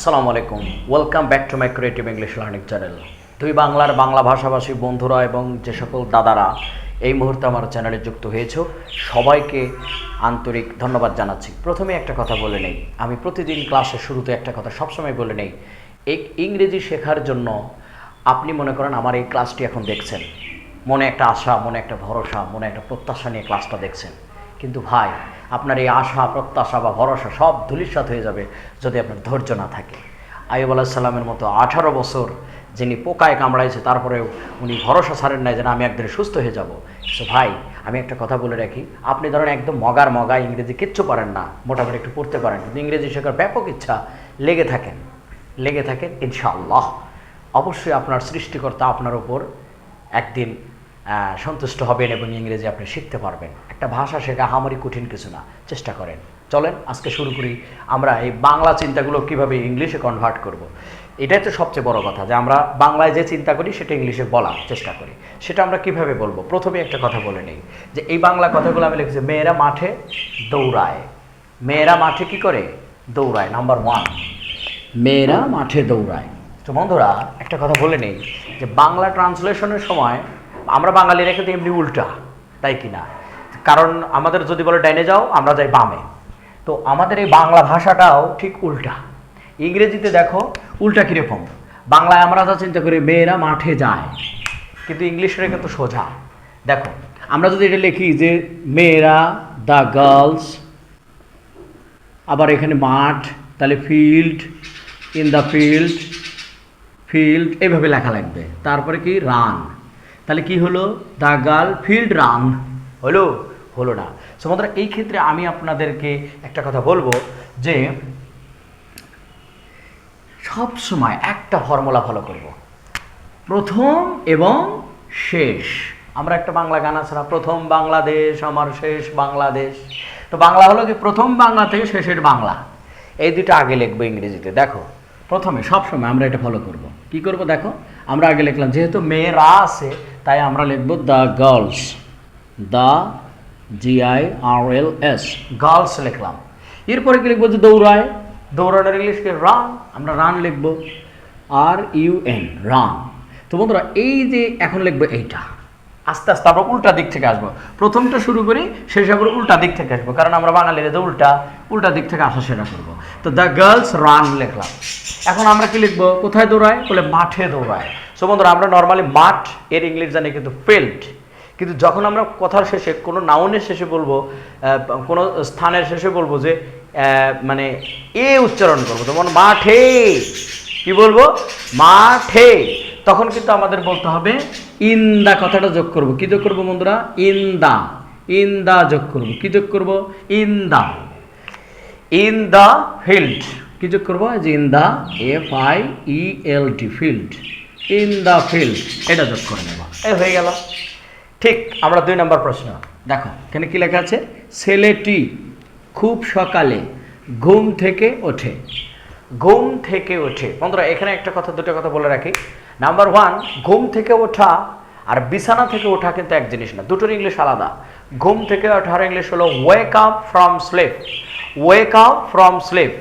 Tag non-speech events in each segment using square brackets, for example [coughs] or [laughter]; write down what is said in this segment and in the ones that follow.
আসসালামু আলাইকুম। Welcome back to my creative English learning channel দুই বাংলার বাংলা ভাষাভাষী বন্ধুরা এবং যে সকল দাদারা এই মুহূর্তে আমার চ্যানেলে যুক্ত হয়েছ, সবাইকে আন্তরিক ধন্যবাদ জানাচ্ছি। প্রথমে একটা কথা বলে নেই। আমি প্রতিদিন ক্লাসের শুরুতে একটা কথা সবসময় বলে নেই। এই ইংরেজি শেখার জন্য আপনি মনে করেন আমার এই ক্লাসটি এখন দেখছেন। মনে একটা আশা, মনে একটা ভরসা, মনে একটা প্রত্যাশা নিয়ে ক্লাসটা দেখছেন। কিন্তু ভাই, আপনার এই আশা, প্রত্যাশা বা ভরসা সব ধুলিস্বাত হয়ে যাবে যদি আপনার ধৈর্য না থাকে। আইব আলাহিসাল্লামের মতো আঠারো বছর যিনি পোকায় কামড়াইছে, তারপরেও উনি ভরসা ছাড়েন নাই যেন আমি একদিন সুস্থ হয়ে যাব। সো ভাই, আমি একটা কথা বলে রাখি, আপনি ধরেন একদম মগার মগা, ইংরেজি কিচ্ছু পারেন না, মোটামুটি একটু পড়তে পারেন, কিন্তু ইংরেজি শেখার ব্যাপক ইচ্ছা লেগে থাকেন লেগে থাকেন ইনশাআল্লাহ। অবশ্যই আপনার সৃষ্টিকর্তা আপনার উপর একদিন সন্তুষ্ট হবেন এবং ইংরেজি আপনি শিখতে পারবেন। একটা ভাষা শেখা হামারি কঠিন কিছু না, চেষ্টা করেন। চলেন, আজকে শুরু করি। আমরা এই বাংলা চিন্তাগুলো কীভাবে ইংলিশে কনভার্ট করব। এটাই তো সবচেয়ে বড় কথা যে আমরা বাংলায় যে চিন্তা করি, সেটা ইংলিশে বলার চেষ্টা করি। সেটা আমরা কীভাবে বলব? প্রথমে একটা কথা বলে নেই যে এই বাংলা কথাগুলো আমি লিখেছি, মেয়েরা মাঠে দৌড়ায়। মেয়েরা মাঠে কি করে? দৌড়ায়। নাম্বার ওয়ান মেয়েরা মাঠে দৌড়ায়। তো বন্ধুরা, একটা কথা বলে নেই যে বাংলা ট্রান্সলেশনের সময় আমরা বাঙালিরা কিন্তু এমনি উল্টা, তাই কি না? কারণ আমাদের যদি বলে ডাইনে যাও, আমরা যাই বামে। তো আমাদের এই বাংলা ভাষাটাও ঠিক উল্টা। ইংরেজিতে দেখো, উল্টা কীরকম বাংলায় আমরা যা চিন্তা করি, মেয়েরা মাঠে যায়। কিন্তু ইংলিশে কিন্তু সোজা। দেখো, আমরা যদি এটা লিখি যে মেয়েরা দ্য গার্লস, আবার এখানে মাঠ, তাহলে field, in the field field, এইভাবে লেখা লাগবে। তারপরে কি? রান। তাহলে কি হলো? The girl field run. হলো? হলো না। সো বন্ধুরা, এই ক্ষেত্রে আমি আপনাদেরকে একটা কথা বলব যে, সব সময় একটা ফর্মুলা ফলো করব। প্রথম এবং শেষ। আমরা একটা বাংলা গান আছে না? প্রথম বাংলাদেশ, আমার শেষ বাংলাদেশ। তো বাংলা হলো কি? প্রথম বাংলা থেকে শেষের বাংলা। এই দুটো আগে লিখব ইংরেজিতে। দেখো, প্রথমে সবসময় আমরা এটা ফলো করব। কি করব দেখো? আমরা আগে লিখলাম, যেহেতু মেয়েরা আছে তাই আমরা লিখব the girls the G I R L S girls লিখলাম। এরপরে কি লিখব যে দৌড়ায়? দৌড়ানোর ইংলিশকে রান আমরা রান লিখব। আর ইউ এন রান তো বন্ধুরা, এই যে এখন লিখব এইটা। আস্তে আস্তে আমরা উল্টা দিক থেকে আসব। প্রথমটা শুরু করি, শেষ আবার উল্টা দিক থেকে আসব। কারণ আমরা বাঙালিরা যে উল্টা উল্টা দিক থেকে আসা সেটা করব। তো দ্য গার্লস রান লিখলাম। এখন আমরা কি লিখব? কোথায় দৌড়ায়? বলে মাঠে দৌড়ায়। সো বন্ধুরা, আমরা নর্মালি মাঠ এর ইংলিশ জানি, কিন্তু ফিল্ড কিন্তু যখন আমরা কথার শেষে, কোনো নাউনের শেষে বলব কোনো স্থানের শেষে বলব যে মানে এ উচ্চারণ করব, যেমন মাঠে, কি বলব? মাঠে। তখন কিন্তু আমাদের বলতে হবে ইন দা কথাটা যোগ করব। কি যোগ করব বন্ধুরা? ইন দা ইন দা যোগ করব। কি যোগ করব? In the in the field কি যোগ করব? In the F I E L T field in the field এটা যোগ করে নেব। এই হয়ে গেল। ঠিক, আমরা দুই নম্বর প্রশ্ন। দেখো, এখানে কি লেখা আছে? ছেলেটি খুব সকালে ঘুম থেকে ওঠে। ঘুম থেকে ওঠে। বন্ধুরা, এখানে একটা কথা, দুটো কথা বলে রাখি। নাম্বার ওয়ান, ঘুম থেকে ওঠা আর বিছানা থেকে ওঠা কিন্তু এক জিনিস না, দুটোর ইংলিশ আলাদা। ঘুম থেকে ওঠার ইংলিশ হলো wake up from sleep wake up from sleep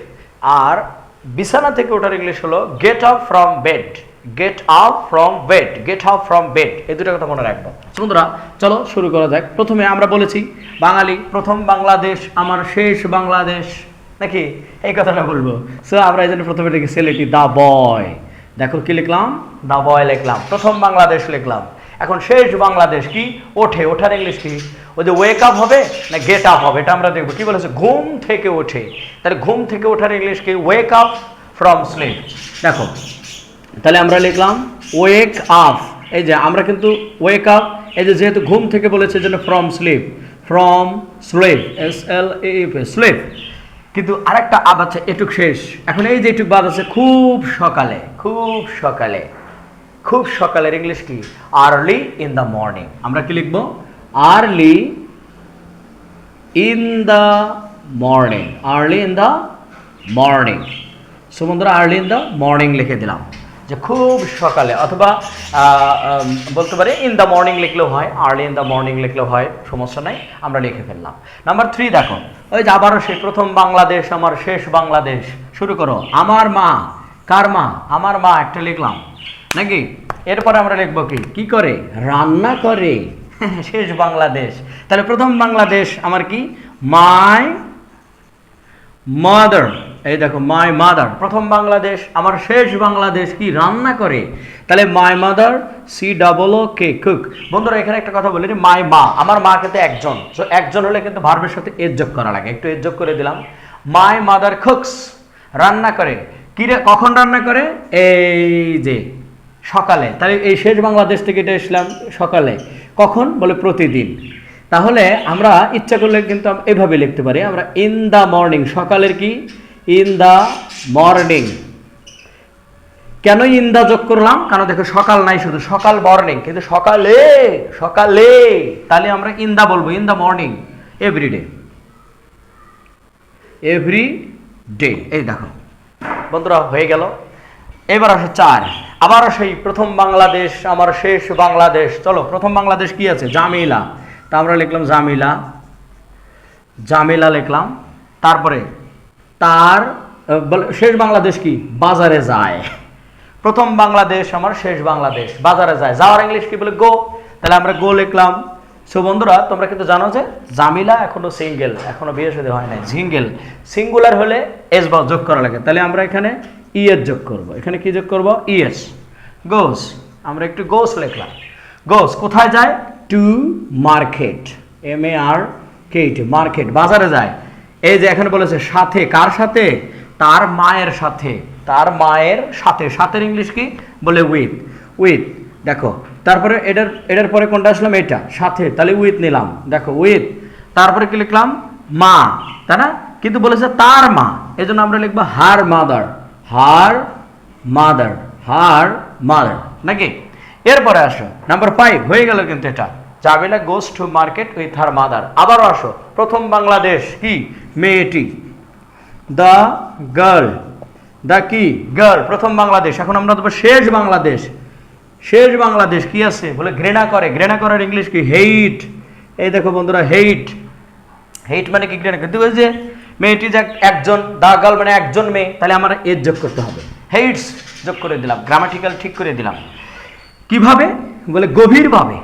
আর বিছানা থেকে ওঠার ইংলিশ হলো get up from bed get up from bed get up from bed এই দুটো কথা মনে রাখব। বন্ধুরা, চলো শুরু করা যাক। প্রথমে আমরা বলেছি, বাঙালি, প্রথম বাংলাদেশ, আমার শেষ বাংলাদেশ। নাকি? এই কথাটা বলব। সো আমরা এই জন্য প্রথমে লিখি ছেলেটি দা বয়। দেখো কি লিখলাম? দা বয় লিখলাম। প্রথম বাংলাদেশ লিখলাম। এখন শেষ বাংলাদেশ কি? ওঠে। ওঠার ইংলিশ কি? ওই যে ওয়েক আপ হবে না গেট আপ হবে? এটা আমরা দেখব। কি বলেছে? ঘুম থেকে ওঠে। তাহলে ঘুম থেকে ওঠার ইংলিশ কি? ওয়েক আপ ফ্রম স্লিপ দেখো তাহলে আমরা লিখলাম ওয়েক আপ এই যে, আমরা কিন্তু ওয়েক আপ এই যে যেহেতু ঘুম থেকে বলেছে জন্য from sleep from sleep S L F sleep কিন্তু আরেকটা আব আছে, এটুক শেষ। এখন এই যে এটুক বাদ আছে, খুব সকালে খুব সকালে। খুব সকালের ইংলিশ কি? আর্লি ইন দ্য মর্নিং আমরা কি লিখব? Early in the morning early in the morning so early in the morning লিখে দিলাম। যে খুব সকালে অথবা বলতে পারি ইন দ্য মর্নিং লিখলেও হয় আর্লি ইন দ্য মর্নিং লিখলেও হয়, সমস্যা নাই, আমরা লিখে ফেললাম। নাম্বার থ্রি দেখো ওই যে আবারও সেই প্রথম বাংলাদেশ, আমার শেষ বাংলাদেশ, শুরু করো। আমার মা, কার মা? আমার মা একটা লিখলাম। নাকি? এরপরে আমরা লিখব কি? কি করে? রান্না করে। [laughs] শেষ বাংলাদেশ। তাহলে প্রথম বাংলাদেশ আমার কি? মাই মাদার এই দেখো মাই মাদার প্রথম বাংলাদেশ, আমার শেষ বাংলাদেশ কি রান্না করে? তাহলে my mother C double O K cook বন্ধুরা, এখানে একটা কথা বলি মাই মা, আমার মা কিন্তু একজন। তো একজন হলে কিন্তু ভার্বের সাথে এর যোগ করা লাগে। একটু এর যোগ করে দিলাম। মাই মাদার কুকস রান্না করে। কি রে কখন রান্না করে? এই যে, সকালে। তাহলে এই শেষ বাংলাদেশ থেকে এটা এসলাম, সকালে। কখন? বলে প্রতিদিন। তাহলে আমরা ইচ্ছা করলে কিন্তু এভাবে লিখতে পারি। আমরা ইন দ্য মর্নিং সকালের কি? ইন দ্য মর্নিং কেন ইন দা যোগ করলাম? কারণ দেখো সকাল নাই, শুধু সকাল মর্নিং কিন্তু সকালে সকালে, তাহলে আমরা ইন দা বলব in the morning everyday every day এই দেখো, বন্ধুরা হয়ে গেল। এবার আসে চার। আবার সেই প্রথম বাংলাদেশ, আমার শেষ বাংলাদেশ। চলো, প্রথম বাংলাদেশ কি আছে? জামিলা। তা আমরা লিখলাম জামিলা। জামিলা লিখলাম। তারপরে তার শেষ বাংলাদেশ কি? বাজারে যায়। প্রথম বাংলাদেশ, আমার শেষ বাংলাদেশ, বাজারে যায়। যাওয়ার ইংলিশ কি বলে? গো। তাহলে আমরা গো লিখলাম। সো বন্ধুরা, তোমরা কিন্তু জানো যে জামিলা এখনও সিঙ্গেল এখনও বিয়ে সাথে হয় নাই সিঙ্গেল সিঙ্গুলার হলে এস বা যোগ করা লাগে। তাহলে আমরা এখানে ইয়ের যোগ করব। এখানে কি যোগ করব? ইয়েস গোস আমরা একটু গোস লিখলাম। গোস কোথায় যায়? To market M A R Kate market বাজারে যায়। এই যে এখানে বলেছে সাথে, কার সাথে? তার মায়ের সাথে। তার মায়ের সাথে। সাথের ইংলিশ কি? বলে উইথ উইথ দেখো, তারপরে এটার এটার পরে কোনটা আসলাম? এটা, সাথে। তাহলে উইথ নিলাম। দেখো উইথ তারপরে কি লিখলাম? মা, তাই না? কিন্তু বলেছে তার মা। এই জন্য আমরা লিখব her mother her mother her mother নাকি? এরপরে আসো। নাম্বার ফাইভ হয়ে গেল কিন্তু এটা। Jabela goes to market with her mother আবারও আসো, প্রথম বাংলাদেশ কি? মেয়েটি। দ্য গার্ল দ্য কি? গার্ল প্রথম বাংলাদেশ। এখন আমরা দেবো শেষ বাংলাদেশ। শেষ বাংলাদেশ কি আছে? বলে ঘৃণা করে। ঘৃণা করার ইংলিশ কি? হেইট এই দেখো বন্ধুরা হেইট হেইট মানে কি ঘৃণা? কিন্তু ওই যে মেয়েটি যে একজন দা গার্ল মানে একজন মেয়ে, তাহলে আমার এর যোগ করতে হবে। হেইটস যোগ করে দিলাম। গ্রামাটিক্যাল ঠিক করে দিলাম। কীভাবে? বলে গভীরভাবে।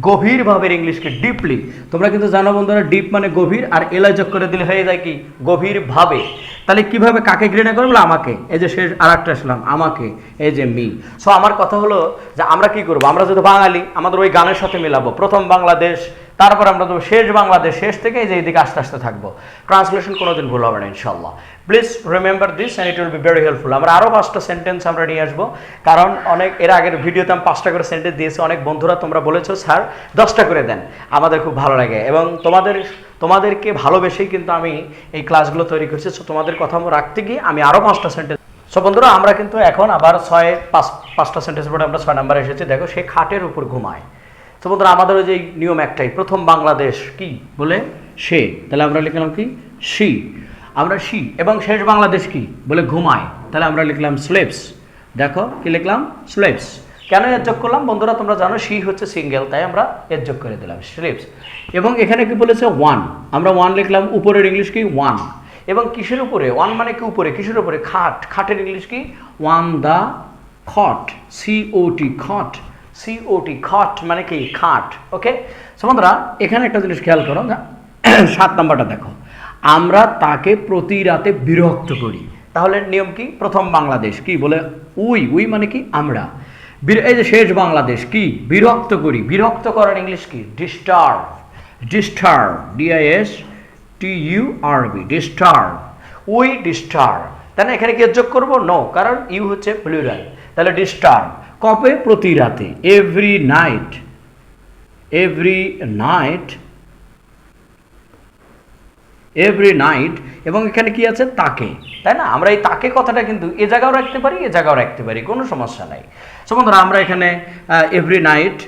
গভীরভাবে ইংলিশকে ডিপলি তোমরা কিন্তু জানো বন্ধুরা ডিপ মানে গভীর আর এলাই যোগ করে দিলে হয়ে যায় কি? গভীরভাবে। তাহলে কীভাবে কাকে ঘৃণা করব আমাকে। এই যে শেষ আর একটা আসলাম আমাকে। এই যে মি সো আমার কথা হলো যে আমরা কি করব? আমরা যদি বাঙালি, আমাদের ওই গানের সাথে মিলাবো। প্রথম বাংলাদেশ তারপর আমরা দেবো শেষ বাংলাদেশ, শেষ থেকে এই যে এইদিকে আস্তে আস্তে থাকব। ট্রান্সলেশন কোনোদিন ভুল হবে না ইনশাল্লাহ please remember this and it will be very helpful আমরা আরও পাঁচটা সেন্টেন্স আমরা নিয়ে আসব। কারণ অনেক, এর আগের ভিডিওতে আমি পাঁচটা করে সেন্টেন্স দিয়েছি, অনেক বন্ধুরা তোমরা বলেছ, স্যার, দশটা করে দেন। আমাদের খুব ভালো লাগে। এবং তোমাদের, তোমাদেরকে ভালোবেসেই কিন্তু আমি এই ক্লাসগুলো তৈরি করছি। সো তোমাদের কথা রাখতে গিয়ে আমি আরও পাঁচটা সেন্টেন্স সো বন্ধুরা, আমরা কিন্তু এখন আবার ছয়, পাঁচ, পাঁচটা সেন্টেন্স পরে আমরা ছয় নাম্বার এসেছি। দেখো, সে খাটের উপর ঘুমায়। তো বন্ধুরা, আমাদের ওই যে নিয়ম একটাই, প্রথম বাংলাদেশ কি? বলে সে। তাহলে আমরা লিখলাম কি? সি। আমরা সি, এবং শেষ বাংলাদেশ কি? বলে ঘুমায়। তাহলে আমরা লিখলাম স্লেপস দেখো, কি লিখলাম? স্লেপস কেন এর যোগ করলাম? বন্ধুরা, তোমরা জানো, সি হচ্ছে সিঙ্গেল, তাই আমরা এর যোগ করে দিলাম স্লিপস এবং এখানে কি বলেছে? ওয়ান। আমরা ওয়ান লিখলাম, উপরের ইংলিশ কি? ওয়ান। এবং কিসের উপরে? ওয়ান মানে কি উপরে? কিসের উপরে? খাট। খাটের ইংলিশ কি? ওয়ান দা খট সিওটি খট। সিওটি খট মানে কি? খাট ওকে বন্ধুরা, এখানে একটা জিনিস খেয়াল করো [coughs] সাত নাম্বারটা দেখো। আমরা তাকে প্রতি রাতে বিরক্ত করি। তাহলে নিয়ম কি? প্রথম বাংলাদেশ কি? বলে, উই উই মানে কি? আমরা। এই যে শেষ বাংলাদেশ কি? বিরক্ত করি। বিরক্ত করার ইংলিশ কি? Disturb disturb D I S T U R B disturb we disturb তাহলে এখানে কি যোগ করব? নো কারণ ইউ হচ্ছে প্লুরাল তাহলে ডিস্টার্ব কবে? প্রতি রাতে। Every night every night every night এবং এখানে কি আছে? তাকে। তাই না? আমরা এই তাকে কথাটা কিন্তু এ জায়গাও রাখতে পারি, এ জায়গাও রাখতে পারি। কোনো সমস্যা নাই। সো আমরা এখানে এভরি নাইট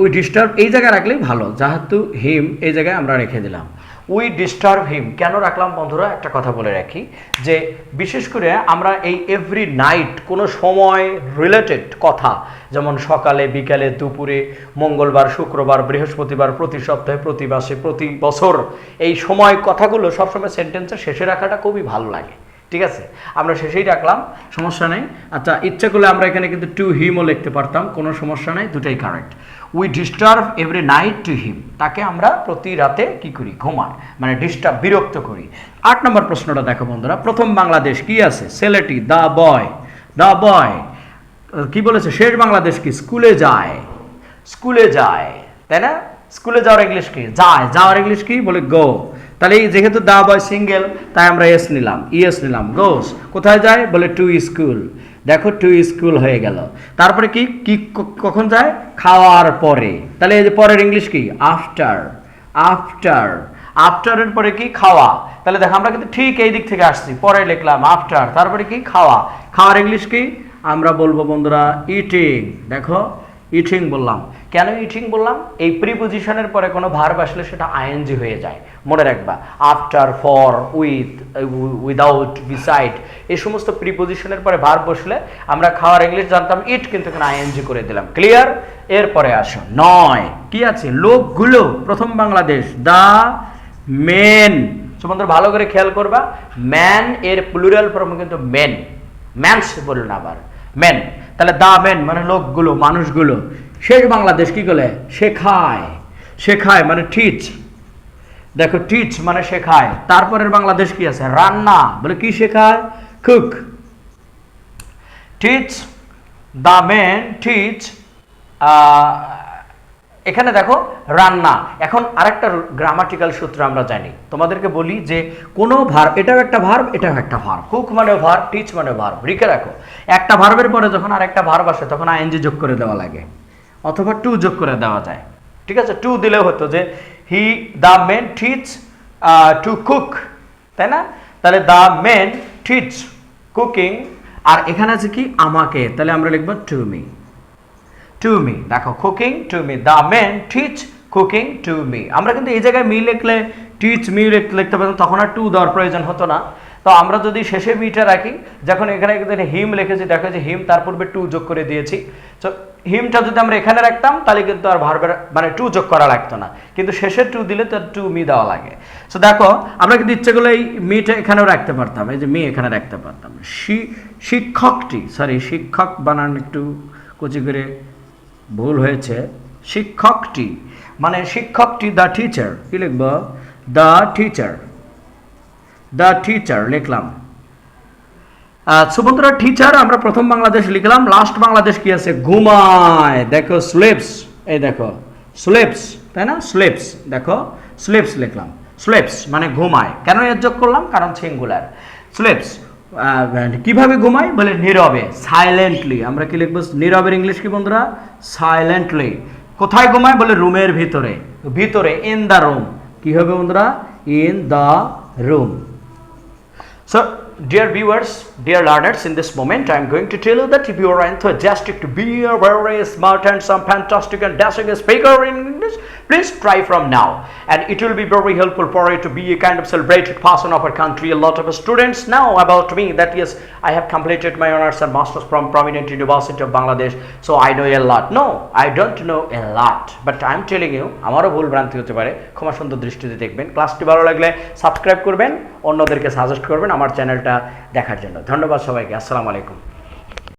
উই ডিস্টার্ব এই জায়গায় রাখলেই ভালো। যেহেতু হিম এই জায়গায় আমরা রেখে দিলাম। উই ডিস্টার্ব হিম কেন রাখলাম বন্ধুরা? একটা কথা বলে রাখি, যে বিশেষ করে আমরা এই এভরি নাইট কোনো সময় রিলেটেড কথা, যেমন সকালে, বিকালে, দুপুরে, মঙ্গলবার, শুক্রবার, বৃহস্পতিবার, প্রতি সপ্তাহে, প্রতি মাসে, প্রতি বছর, এই সময় কথাগুলো সবসময় সেন্টেন্সের শেষে রাখাটা খুবই ভালো লাগে। ঠিক আছে? আমরা শেষেই রাখলাম, সমস্যা নেই। আচ্ছা ইচ্ছা করলে আমরা এখানে কিন্তু টু হিমও লিখতে পারতাম, কোনো সমস্যা নেই, দুটাই correct we disturb every night to him তাকে আমরা প্রতি রাতে কি করি? ঘুমাই মানে ডিস্টার্ব বিরক্ত করি। আট নম্বর প্রশ্নটা দেখো বন্ধুরা, প্রথম বাংলাদেশ কি আছে? সেলেটি দ্য বয় দ্য বয় কি বলেছে? শেষ বাংলাদেশ কি? স্কুলে যায় স্কুলে যায়, তাই না? স্কুলে যাওয়ার ইংলিশ কি? যায়, যাওয়ার ইংলিশ কি? বলে গো তাহলে যেহেতু দা বয় সিঙ্গেল, তাই আমরা এস নিলাম। ইএস নিলাম। গোস কোথায় যায়? বলে টু স্কুল দেখো টু স্কুল হয়ে গেল। তারপরে কি? কি কখন যায়? খাওয়ার পরে। তাহলে এই যে পরের ইংলিশ কি? আফটার আফটার আফটারের পরে কি? খাওয়া। তাহলে দেখো, আমরা কিন্তু ঠিক এই দিক থেকে আসছি। পরে লিখলাম আফটার তারপরে কি? খাওয়া। খাওয়ার ইংলিশ কি? আমরা বলব বন্ধুরা ইটিং দেখো ইটিং বললাম। কেন ইটিং বললাম? এই প্রিপোজিশনের পরে কোনো ভার্ব আসলে সেটা আইএনজি হয়ে যায়। মনে রাখবা after for with without beside এই সমস্ত প্রিপোজিশনের পরে ভার্ব বসলে আমরা খাওয়ার ইংলিশ জানতাম ইট কিন্তু এখানে আইএনজি করে দিলাম। ক্লিয়ার এরপরে আসো। নয়। কি আছে? লোকগুলো, প্রথম বাংলাদেশ দা মেন তোমাদের ভালো করে খেয়াল করবা। ম্যান এর প্লুরাল ফর্ম কিন্তু মেন ম্যানস বলুন আবার। মেন তাহলে দা মেন মানে লোকগুলো, মানুষগুলো। শেষ বাংলাদেশ কি করে শেখায়। শেখায় মানে টিচ দেখো টিচ মানে শেখায়। তারপরের বাংলাদেশ কি আছে? রান্না। বলে কি শেখায়? Cook teach the men teach এখানে দেখো, রান্না। এখন আরেকটা গ্রামাটিক্যাল সূত্র আমরা জানি। তোমাদেরকে বলি যে কোনো ভার্ব এটাও একটা ভার্ব এটাও একটা ভার্ব কুক মানে ভার্ব টিচ মানে ভার্ব রিখে রাখো। একটা ভার্বের পরে যখন আরেকটা ভার্ব আসে, তখন আইএনজি যোগ করে দেওয়া লাগে। অথবা টু যোগ করে দেওয়া যায়। ঠিক আছে? টু দিলেও হতো যে he the men teach to cook তাই না? তাহলে দ্য মেন টিচ কুকিং আর এখানে আছে কি? আমাকে। তাহলে আমরা লিখব টু মি টু মি দেখো cooking to me the men teach cooking to me আমরা কিন্তু এই জায়গায় মি লিখলে টিচ মি লিখতে পারতাম, তখন আর টু দেওয়ার প্রয়োজন হতো না। তো আমরা যদি শেষে মিটা রাখি, যখন এখানে হিম লিখেছি, দেখো যে হিম তার পূর্বে টু যোগ করে দিয়েছি। তো হিমটা যদি আমরা এখানে রাখতাম, তাহলে কিন্তু আর ভার্বের মানে টু যোগ করা লাগতো না। কিন্তু শেষে টু দিলে তো টু মি দেওয়া লাগে। সো দেখো, আমরা কিন্তু ইচ্ছে করলে এই মিটা এখানেও রাখতে পারতাম, এই যে মি এখানে রাখতে পারতাম। শিক্ষকটি সরি শিক্ষক বানান একটু কুচি করে ভুল হয়েছে, শিক্ষকটি মানে শিক্ষকটি দ্য টিচার কি লিখব? দ্য টিচার দ্য টিচার লিখলাম। সুবন্ধুরা টিচার আমরা প্রথম বাংলাদেশ লিখলাম লাস্ট বাংলাদেশ কি আছে? ঘুমায়। দেখো স্লেপস এই দেখো স্লেপস তাই না? স্লেপস দেখো স্লেপস লিখলাম। স্লেপস মানে ঘুমায়। কেন এর যোগ করলাম? কারণ সিঙ্গুলার স্লেপস কীভাবে ঘুমাই? বলে নীরবে সাইলেন্টলি আমরা কি লিখব? নীরবের ইংলিশ কি বন্ধুরা? সাইলেন্টলি কোথায় ঘুমাই? বলে রুমের ভিতরে। ভিতরে ইন দ্য রুম কি হবে বন্ধুরা? In the room So, dear viewers, dear learners, in this moment, I am going to tell you that if you are enthusiastic to be a very smart and some fantastic and dashing speaker in English, please try from now. And it will be very helpful for you to be a kind of celebrated person of our country. A lot of students know about me that yes, I have completed my honors and masters from prominent University of Bangladesh, so I know a lot. No, I don't know a lot, but I am telling you, আমারও ভুল ভ্রান্তি হতে পারে ক্ষমা সুন্দর দৃষ্টিতে দেখবেন ক্লাসটি ভালো লাগলে সাবস্ক্রাইব করবেন অন্যদেরকে সাজেস্ট করবেন আমার চ্যানেলটা দেখার জন্য। ধন্যবাদ সবাইকে। আসসালামু আলাইকুম।